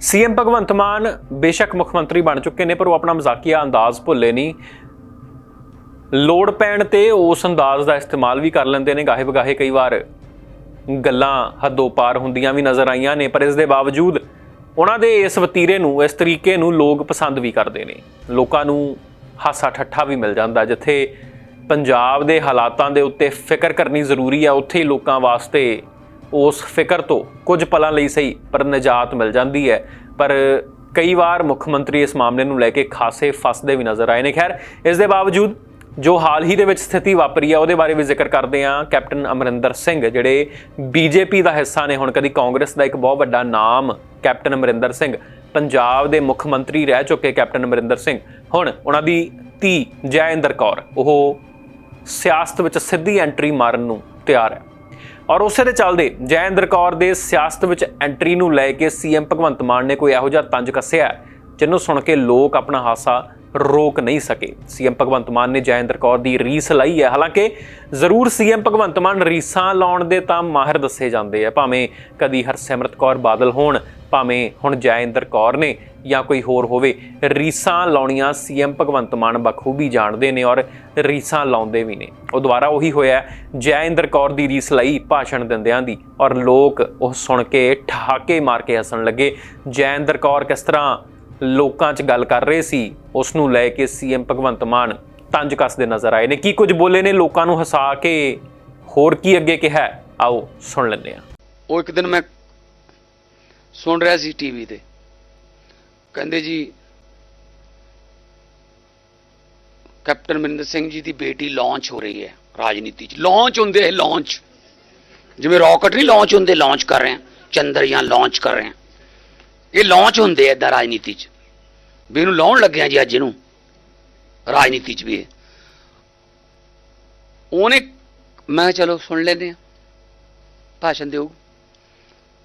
CM Bhagwant Mann ਬੇਸ਼ੱਕ ਮੁੱਖ ਮੰਤਰੀ ਬਣ ਚੁੱਕੇ ਨੇ, ਪਰ ਉਹ ਆਪਣਾ ਮਜ਼ਾਕੀਆ ਅੰਦਾਜ਼ ਭੁੱਲੇ ਨਹੀਂ ਲੋੜ ਪੈਣ ਤੇ ਉਸ ਅੰਦਾਜ਼ ਦਾ ਇਸਤੇਮਾਲ ਵੀ ਕਰ ਲੈਂਦੇ ਨੇ। ਗਾਹੇ ਬਗਾਹੇ ਕਈ ਵਾਰ ਗੱਲਾਂ ਹੱਦੋਂ ਪਾਰ ਹੁੰਦੀਆਂ ਵੀ ਨਜ਼ਰ ਆਈਆਂ ਨੇ, ਪਰ ਇਸ ਦੇ ਬਾਵਜੂਦ ਉਹਨਾਂ ਦੇ ਇਸ ਵਤੀਰੇ ਨੂੰ, ਇਸ ਤਰੀਕੇ ਨੂੰ ਲੋਕ ਪਸੰਦ ਵੀ ਕਰਦੇ ਨੇ। ਲੋਕਾਂ ਨੂੰ ਹਾਸਾ ਠੱਠਾ ਵੀ ਮਿਲ ਜਾਂਦਾ, ਜਿੱਥੇ ਪੰਜਾਬ ਦੇ ਹਾਲਾਤਾਂ ਦੇ ਉੱਤੇ ਫਿਕਰ ਕਰਨੀ ਜ਼ਰੂਰੀ ਆ, ਉੱਥੇ ਹੀ ਲੋਕਾਂ ਵਾਸਤੇ ਉਸ ਫਿਕਰ ਤੋਂ ਕੁਝ ਪਲਾਂ ਲਈ ਸਹੀ, ਪਰ ਨਿਜਾਤ ਮਿਲ ਜਾਂਦੀ ਹੈ। ਪਰ ਕਈ ਵਾਰ ਮੁੱਖ ਮੰਤਰੀ ਇਸ ਮਾਮਲੇ ਨੂੰ ਲੈ ਕੇ ਖਾਸੇ ਫਸਦੇ ਵੀ ਨਜ਼ਰ ਆਏ ਨੇ। ਖੈਰ, ਇਸ ਦੇ ਬਾਵਜੂਦ ਜੋ ਹਾਲ ਹੀ ਦੇ ਵਿੱਚ ਸਥਿਤੀ ਵਾਪਰੀ ਆ, ਉਹਦੇ ਬਾਰੇ ਵੀ ਜ਼ਿਕਰ ਕਰਦੇ ਆ ਕੈਪਟਨ ਅਮਰਿੰਦਰ ਸਿੰਘ, ਜਿਹੜੇ ਬੀਜੇਪੀ ਦਾ ਹਿੱਸਾ ਨੇ। ਹੁਣ ਕਦੀ ਕਾਂਗਰਸ ਦਾ ਇੱਕ ਬਹੁਤ ਵੱਡਾ ਨਾਮ ਕੈਪਟਨ ਅਮਰਿੰਦਰ ਸਿੰਘ, ਪੰਜਾਬ ਦੇ ਮੁੱਖ ਮੰਤਰੀ ਰਹਿ ਚੁੱਕੇ ਕੈਪਟਨ ਅਮਰਿੰਦਰ ਸਿੰਘ। ਹੁਣ ਉਹਨਾਂ ਦੀ ਧੀ ਜੈਇੰਦਰ ਕੌਰ, ਉਹ ਸਿਆਸਤ ਵਿੱਚ ਸਿੱਧੀ ਐਂਟਰੀ ਮਾਰਨ ਨੂੰ ਤਿਆਰ ਹੈ। ਔਰ ਉਸੇ ਦੇ ਚੱਲਦੇ ਜੈਇੰਦਰ ਕੌਰ ਦੇ ਸਿਆਸਤ ਵਿੱਚ ਐਂਟਰੀ ਨੂੰ ਲੈ ਕੇ ਸੀਐਮ ਭਗਵੰਤ ਮਾਨ ਨੇ ਕੋਈ ਇਹੋ ਜਿਹਾ ਤੰਜ ਕੱਸਿਆ ਜਿਹਨੂੰ ਸੁਣ ਕੇ ਲੋਕ ਆਪਣਾ ਹਾਸਾ ਰੋਕ ਨਹੀਂ ਸਕੇ। ਸੀਐਮ ਭਗਵੰਤ ਮਾਨ ਨੇ ਜੈਇੰਦਰ ਕੌਰ ਦੀ ਰੀਸ ਲਈ ਹੈ। ਹਾਲਾਂਕਿ ਜ਼ਰੂਰ ਸੀਐਮ ਭਗਵੰਤ ਮਾਨ ਰੀਸਾਂ ਲਾਉਣ ਦੇ ਤਾਂ ਮਾਹਿਰ ਦੱਸੇ ਜਾਂਦੇ ਆ, ਭਾਵੇਂ ਕਦੀ ਹਰਸਿਮਰਤ ਕੌਰ ਬਾਦਲ ਹੋਣ ਭਾਵੇਂ ਹੁਣ ਜੈਇੰਦਰ ਕੌਰ ਨੇ ਜਾਂ ਕੋਈ ਹੋਰ ਹੋਵੇ, ਰੀਸਾਂ ਲਾਉਣੀਆਂ ਸੀਐਮ ਭਗਵੰਤ ਮਾਨ ਬਖੂਬੀ ਜਾਣਦੇ ਨੇ ਔਰ ਰੀਸਾਂ ਲਾਉਂਦੇ ਵੀ ਨੇ। ਉਹ ਦੁਬਾਰਾ ਉਹੀ ਹੋਇਆ ਜੈਇੰਦਰ ਕੌਰ ਦੀ ਰੀਸ ਲਈ ਭਾਸ਼ਣ ਦਿੰਦਿਆਂ ਦੀ ਔਰ ਲੋਕ ਉਹ ਸੁਣ ਕੇ ਠਹਾਕੇ ਮਾਰ ਕੇ ਹੱਸਣ ਲੱਗੇ। ਜੈਇੰਦਰ ਕੌਰ ਕਿਸ ਤਰ੍ਹਾਂ ਲੋਕਾਂ 'ਚ ਗੱਲ ਕਰ ਰਹੇ ਸੀ, ਉਸ ਨੂੰ ਲੈ ਕੇ ਸੀਐਮ ਭਗਵੰਤ ਮਾਨ ਤੰਜ ਕੱਸਦੇ ਨਜ਼ਰ ਆਏ ਨੇ। ਕੀ ਕੁਝ ਬੋਲੇ ਨੇ ਲੋਕਾਂ ਨੂੰ ਹਸਾ ਕੇ? ਹੋਰ ਕੀ ਅੱਗੇ ਕਿਹਾ ਆਓ ਸੁਣ ਲੈਂਦੇ ਹਾਂ। ਉਹ ਇੱਕ ਦਿਨ ਮੈਂ ਸੁਣ ਰਿਹਾ ਸੀ ਟੀਵੀ ਤੇ। ਕਹਿੰਦੇ ਜੀ, ਕੈਪਟਨ ਅਮਰਿੰਦਰ ਸਿੰਘ ਜੀ ਦੀ ਬੇਟੀ ਲਾਂਚ ਹੋ ਰਹੀ ਹੈ ਰਾਜਨੀਤੀ 'ਚ। ਲਾਂਚ ਹੁੰਦੇ ਹੈ ਲਾਂਚ ਜਿਵੇਂ ਰਾਕਟ ਨਹੀਂ ਲਾਂਚ ਹੁੰਦੇ ਲਾਂਚ ਕਰ ਰਹੇ ਹਾਂ। ਚੰਦਰਯਾਨ ਲਾਂਚ ਕਰ ਰਹੇ ਹਾਂ। ਇਹ ਲਾਂਚ ਹੁੰਦੇ ਐ ਇਦਾਂ ਰਾਜਨੀਤੀ 'ਚ। ਵੀ ਇਹਨੂੰ ਲਾਉਣ ਲੱਗਿਆ ਜੀ ਅੱਜ ਇਹਨੂੰ। ਰਾਜਨੀਤੀ 'ਚ ਵੀ ਇਹ। ਉਹਨੇ, ਮੈਂ ਚਲੋ ਸੁਣ ਲੈਂਦੇ ਆ ਭਾਸ਼ਣ ਦਿਓ।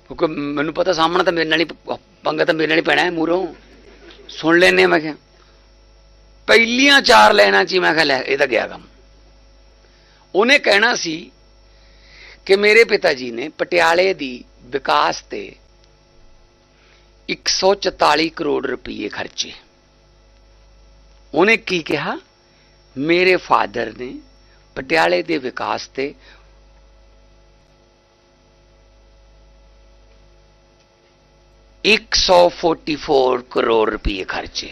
ਕਿਉਂਕਿ ਮੈਨੂੰ ਪਤਾ ਸਾਹਮਣਾ ਤਾਂ ਮੇਰੇ ਨਾਲ ਹੀ ਪੰਗਾ ਤਾਂ ਮੇਰੇ ਨਾਲ ਹੀ ਪੈਣਾ ਹੈ ਮੂਰੋਂ ਸੁਣ ਲੈਨੇ ਮੈਂ ਕਿਹਾ, ਪਹਿਲੀਆਂ ਚਾਰ ਲੈਣਾ ਚ ਮੈਂ ਕਿਹਾ ਲੈ ਇਹ ਤਾਂ ਗਿਆ ਕੰਮ। ਉਹਨੇ ਕਹਿਣਾ ਸੀ ਕਿ ਮੇਰੇ ਪਿਤਾ ਜੀ ਨੇ ਪਟਿਆਲੇ ਦੀ ਵਿਕਾਸ ਤੇ 144 ਕਰੋੜ ਰੁਪਏ ਖਰਚੇ। ਉਹਨੇ ਕੀ ਕਿਹਾ? ਮੇਰੇ ਫਾਦਰ ਨੇ ਪਟਿਆਲੇ ਦੇ ਵਿਕਾਸ ਤੇ 144 ਕਰੋੜ ਰੁਪਏ ਖਰਚੇ।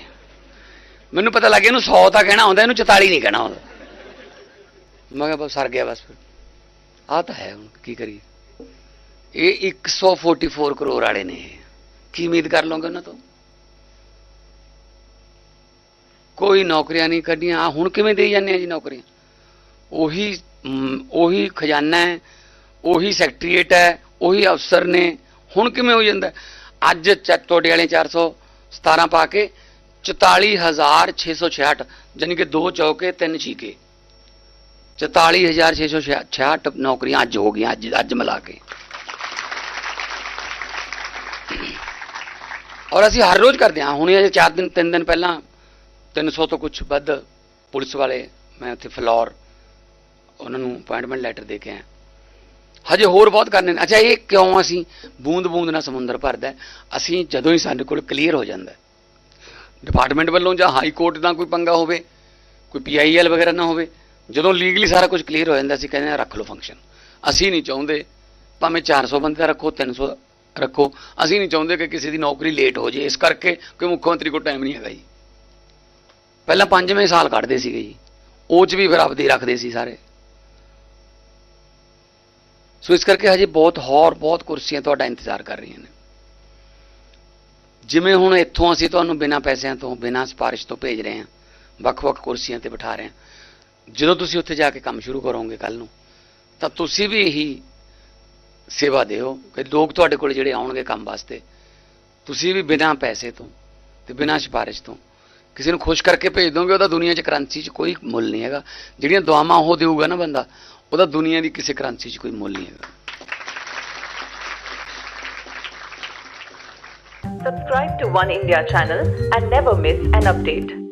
ਮੈਨੂੰ ਪਤਾ ਲੱਗ ਗਿਆ ਇਹਨੂੰ 100 ਤਾਂ ਕਹਿਣਾ ਹੁੰਦਾ ਇਹਨੂੰ 44 ਨਹੀਂ ਕਹਿਣਾ ਹੁੰਦਾ ਮੈਂ ਕਿਹਾ ਬਸ ਸਰ ਗਿਆ ਬਸ ਫਿਰ। ਆ ਤਾਂ ਹੈ ਹੁਣ, ਕੀ ਕਰੀਏ। ਇਹ 144 ਕਰੋੜ ਵਾਲੇ ਨੇ ਕੀ ਉਮੀਦ ਕਰ ਲਓਗੇ ਉਹਨਾਂ ਤੋਂ? ਕੋਈ ਨੌਕਰੀਆਂ ਨਹੀਂ ਕੱਢੀਆਂ। ਆਹ ਹੁਣ ਕਿਵੇਂ ਦੇਈ ਜਾਂਦੇ ਆ ਜੀ ਨੌਕਰੀਆਂ? ਉਹੀ ਉਹੀ ਖਜ਼ਾਨਾ ਹੈ, ਉਹੀ ਸੈਕਟਰੀਏਟ ਹੈ, ਉਹੀ ਅਫਸਰ ਨੇ। ਹੁਣ ਕਿਵੇਂ ਹੋ ਜਾਂਦਾ? ਅੱਜ ਚ- ਤੁਹਾਡੇ ਵਾਲੇ 417 ਪਾ ਕੇ 44666 ਜਾਨੀ ਕਿ ਦੋ ਚੌਕੇ, ਤਿੰਨ ਛੀਕੇ। 44666 ਨੌਕਰੀਆਂ ਅੱਜ ਹੋ ਗਈਆਂ, ਅੱਜ ਅੱਜ ਮਿਲਾ ਕੇ। ਔਰ ਅਸੀਂ ਹਰ ਰੋਜ਼ ਕਰਦੇ ਹਾਂ, ਹੁਣੇ ਅਜੇ 4 ਦਿਨ 3 ਦਿਨ ਪਹਿਲਾਂ 300 ਤੋਂ ਕੁਝ ਵੱਧ ਪੁਲਿਸ ਵਾਲੇ, ਮੈਂ ਉੱਥੇ ਫਲੋਰ, ਉਹਨਾਂ ਨੂੰ ਅਪਾਇੰਟਮੈਂਟ ਲੈਟਰ ਦੇ ਕੇ ਆਇਆ। ਹਜੇ ਹੋਰ ਬਹੁਤ ਕਰਨੇ ਨੇ। ਅੱਛਾ, ਇਹ ਕਿਉਂ ਅਸੀਂ ਬੂੰਦ ਬੂੰਦ ਨਾਲ ਸਮੁੰਦਰ ਭਰਦਾ ਅਸੀਂ ਜਦੋਂ ਹੀ ਸਾਡੇ ਕੋਲ ਕਲੀਅਰ ਹੋ ਜਾਂਦਾ ਡਿਪਾਰਟਮੈਂਟ ਵੱਲੋਂ ਜਾਂ ਹਾਈ ਕੋਰਟ ਦਾ ਕੋਈ ਪੰਗਾ ਹੋਵੇ, ਕੋਈ ਪੀਆਈਐਲ ਵਗੈਰਾ ਨਾ ਹੋਵੇ, ਜਦੋਂ ਲੀਗਲੀ ਸਾਰਾ ਕੁਝ ਕਲੀਅਰ ਹੋ ਜਾਂਦਾ, ਅਸੀਂ ਕਹਿੰਦੇ ਹਾਂ ਰੱਖ ਲਓ ਫੰਕਸ਼ਨ ਅਸੀਂ ਨਹੀਂ ਚਾਹੁੰਦੇ ਭਾਵੇਂ 400 ਬੰਦੇ ਦਾ ਰੱਖੋ 300 ਰੱਖੋ। ਅਸੀਂ ਨਹੀਂ ਚਾਹੁੰਦੇ ਕਿ ਕਿਸੇ ਦੀ ਨੌਕਰੀ ਲੇਟ ਹੋ ਜੇ ਇਸ ਕਰਕੇ ਕੋਈ ਮੁੱਖ ਮੰਤਰੀ ਕੋਲ ਟਾਈਮ ਨਹੀਂ ਹੈਗਾ ਜੀ। ਪਹਿਲਾਂ ਪੰਜਵੇਂ ਸਾਲ ਕੱਢਦੇ ਸੀਗੇ ਜੀ। ਉਹ ਚ ਵੀ ਫਿਰ ਆਪਦੀ ਰੱਖਦੇ ਸੀ ਸਾਰੇ। ਸੋ ਇਸ ਕਰਕੇ ਹਜੇ ਬਹੁਤ ਹੋਰ, ਬਹੁਤ ਕੁਰਸੀਆਂ ਤੁਹਾਡਾ ਇੰਤਜ਼ਾਰ ਕਰ ਰਹੀਆਂ ਨੇ। ਜਿਵੇਂ ਹੁਣ ਇੱਥੋਂ ਅਸੀਂ ਤੁਹਾਨੂੰ ਬਿਨਾਂ ਪੈਸਿਆਂ ਤੋਂ, ਬਿਨਾਂ ਸਿਫਾਰਿਸ਼ ਤੋਂ ਭੇਜ ਰਹੇ ਹਾਂ, ਵੱਖ-ਵੱਖ ਕੁਰਸੀਆਂ ਤੇ ਬਿਠਾ ਰਹੇ ਹਾਂ। ਜਦੋਂ ਤੁਸੀਂ ਉੱਥੇ ਜਾ ਕੇ ਕੰਮ ਸ਼ੁਰੂ ਕਰੋਗੇ ਕੱਲ ਨੂੰ, ਤਾਂ ਤੁਸੀਂ ਵੀ ਇਹੀ ਸੇਵਾ ਦਿਓ ਕਿ ਲੋਕ ਤੁਹਾਡੇ ਕੋਲ ਜਿਹੜੇ ਆਉਣਗੇ ਕੰਮ ਵਾਸਤੇ, ਤੁਸੀਂ ਵੀ ਬਿਨਾਂ ਪੈਸੇ ਤੋਂ ਤੇ ਬਿਨਾਂ ਸਿਫਾਰਿਸ਼ ਤੋਂ ਕਿਸੇ ਨੂੰ ਖੁਸ਼ ਕਰਕੇ ਭੇਜ ਦੋਗੇ, ਉਹਦਾ ਦੁਨੀਆ 'ਚ ਕਰੰਸੀ 'ਚ ਕੋਈ ਮੁੱਲ ਨਹੀਂ ਹੈਗਾ। ਜਿਹੜੀਆਂ ਦੁਆਵਾਂ ਉਹ ਦੇਊਗਾ ਨਾ ਬੰਦਾ। ਉਹਦਾ ਦੁਨੀਆ ਦੀ ਕਿਸੇ ਕਰੰਸੀ 'ਚ ਕੋਈ ਮੁੱਲ ਨਹੀਂ ਹੈਗਾ Subscribe to One India channel and never miss an update.